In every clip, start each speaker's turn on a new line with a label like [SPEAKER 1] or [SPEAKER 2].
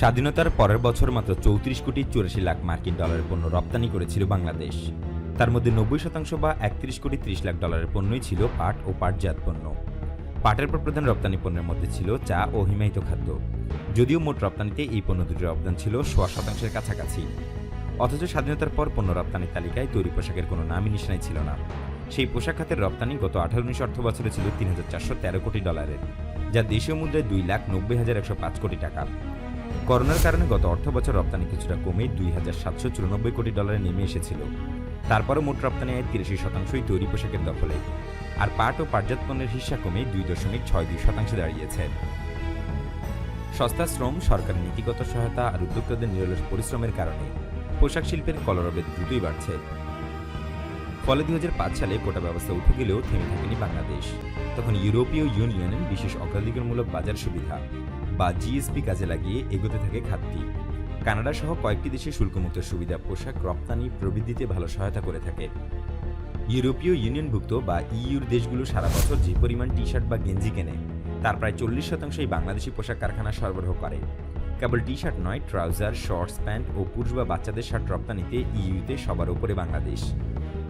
[SPEAKER 1] স্বাধীনতার পরের বছর মাত্র চৌত্রিশ কোটি চুরাশি লাখ মার্কিন ডলারের পণ্য রপ্তানি করেছিল বাংলাদেশ। তার মধ্যে নব্বই শতাংশ বা একত্রিশ কোটি ত্রিশ লাখ ডলারের পণ্যই ছিল পাট ও পাটজাত পণ্য। পাটের পর প্রধান রপ্তানি পণ্যের মধ্যে ছিল চা ও হিমায়িত খাদ্য। যদিও মোট রপ্তানিতে এই পণ্য দুটির অবদান ছিল সোয়া শতাংশের কাছাকাছি। অথচ স্বাধীনতার পর পণ্য রপ্তানির তালিকায় তৈরি পোশাকের কোনো নামই নিশানাই ছিল না। সেই পোশাক খাতের রপ্তানি গত আঠারো উনিশ অর্থ বছরে ছিল তিন হাজার চারশো তেরো কোটি ডলারের, যা দেশীয় মুদ্রায় দুই লাখ নব্বই হাজার একশো পাঁচ কোটি টাকা। করোনার কারণে গত অর্থ বছর রপ্তানি কিছুটা কমে দুই হাজার সাতশো চুরানব্বই কোটি ডলারে নেমে এসেছিল। তারপরও মোট রপ্তানি আয় তিরাশি শতাংশই তৈরি পোশাকের দখলে। আর পাট ও পাটজাত পণ্যের হিস্সা কমে দুই দশমিক ছয় দুই শতাংশে দাঁড়িয়েছে। সস্তা শ্রম সরকারের নীতিগত সহায়তা আর উদ্যোক্তাদের নিরলস পরিশ্রমের কারণে পোশাক শিল্পের কলরবে দ্রুতই বাড়ছে। ফলে দু হাজার পাঁচ সালে কোটা ব্যবস্থা উঠে গেলেও থেমে থাকেনি বাংলাদেশ। তখন ইউরোপীয় ইউনিয়নের বিশেষ অগ্রাধিকারমূলক বাজার সুবিধা বা জিএসপি কাজে লাগিয়ে এগোতে থাকে খাতটি কানাডা সহ কয়েকটি দেশে শুল্কমুক্ত সুবিধা, পোশাক, রপ্তানি প্রবৃদ্ধিতে ভালো সহায়তা করে থাকে। ইউরোপীয় ইউনিয়নভুক্ত বা ইইউর দেশগুলো সারা বছর যে পরিমাণ টি শার্ট বা গেঞ্জি কেনে, তার প্রায় চল্লিশ শতাংশই বাংলাদেশি পোশাক কারখানা সরবরাহ করে। কেবল টি শার্ট নয়, ট্রাউজার, শর্টস, প্যান্ট ও পুরুষ বা বাচ্চাদের শার্ট রপ্তানিতে ইইউতে সবার উপরে বাংলাদেশ।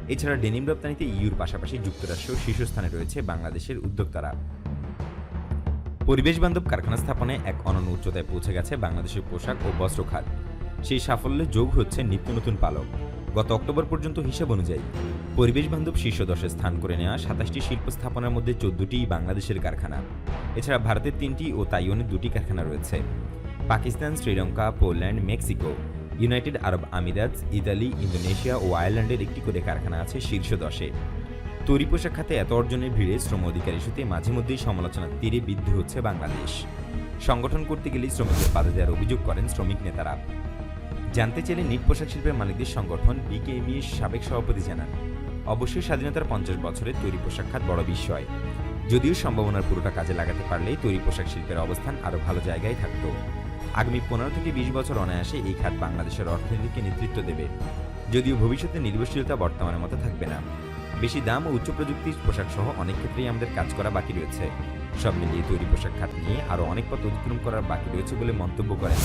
[SPEAKER 1] এছাড়া ডেনিম রপ্তানিতে ইউর পাশাপাশি যুক্তরাষ্ট্র শীর্ষস্থানে রয়েছে বাংলাদেশের উদ্যোক্তারা। পরিবেশ বান্ধব কারখানা স্থাপনে এক অনন্য উচ্চতায় পৌঁছে গেছে বাংলাদেশের পোশাক ও বস্ত্র খাত। সেই সাফল্যে যোগ হচ্ছে নিত্য নতুন পালক। গত অক্টোবর পর্যন্ত হিসাব অনুযায়ী পরিবেশ বান্ধব শীর্ষ দশে স্থান করে নেওয়া সাতাশটি শিল্প স্থাপনার মধ্যে চোদ্দটি বাংলাদেশের কারখানা। এছাড়া ভারতের তিনটি ও তাইওয়ানের দুটি কারখানা রয়েছে। Pakistan, Sri Lanka, Poland, Mexico United আরব আমিরাত, ইতালি, ইন্দোনেশিয়া ও আয়ারল্যান্ডের একটি করে কারখানা আছে শীর্ষ দশে। তৈরি পোশাক খাতে এত অর্জনের ভিড়ে শ্রম অধিকার ইস্যুতে মাঝে মধ্যেই সমালোচনার তীরে বিদ্ধ হচ্ছে বাংলাদেশ। সংগঠন করতে গেলেই শ্রমিকদের বাধা দেওয়ার অভিযোগ করেন শ্রমিক নেতারা। জানতে চাইলে নিট পোশাক শিল্পের মালিকদের সংগঠন বিকেএমই এর সাবেক সভাপতি জানান, অবশ্যই স্বাধীনতার পঞ্চাশ বছরে তৈরি পোশাক খাত বড় বিষয় যদিও সম্ভাবনার পুরোটা কাজে লাগাতে পারলেই তৈরি পোশাক শিল্পের অবস্থান আরও ভালো জায়গায় থাকত। আগামী পনেরো থেকে বিশ বছর অনায়াসে এই খাত বাংলাদেশের অর্থনীতিকে নেতৃত্ব দেবে। যদিও ভবিষ্যতে নির্ভরশীলতা বর্তমানের মতো থাকবে না। বেশি দাম ও উচ্চ প্রযুক্তির পোশাক সহ অনেক ক্ষেত্রেই আমাদের কাজ করা বাকি রয়েছে। সব মিলিয়ে তৈরি পোশাক খাত নিয়ে আরও অনেক পথ অতিক্রম করার বাকি রয়েছে বলে মন্তব্য করেন